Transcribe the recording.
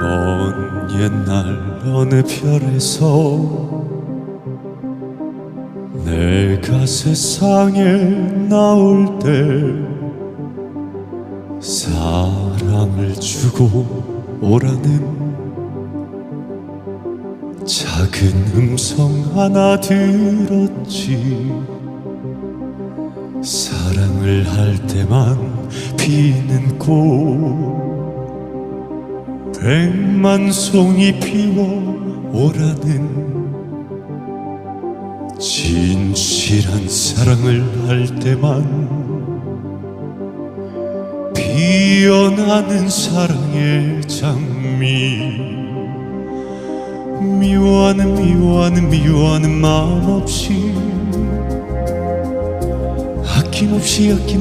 먼 옛날 어느 별에서 내가 세상에 나올 때 사랑을 주고 오라는 작은 음성 하나 들었지 사랑을 할 때만 피는 꽃. 백만 송이 피워 오라는 진실한 사랑을 할 때만 피어나는 사랑의 장미. 미워하는 미워하는 미워하는 마음 없이 아낌없이 아낌없이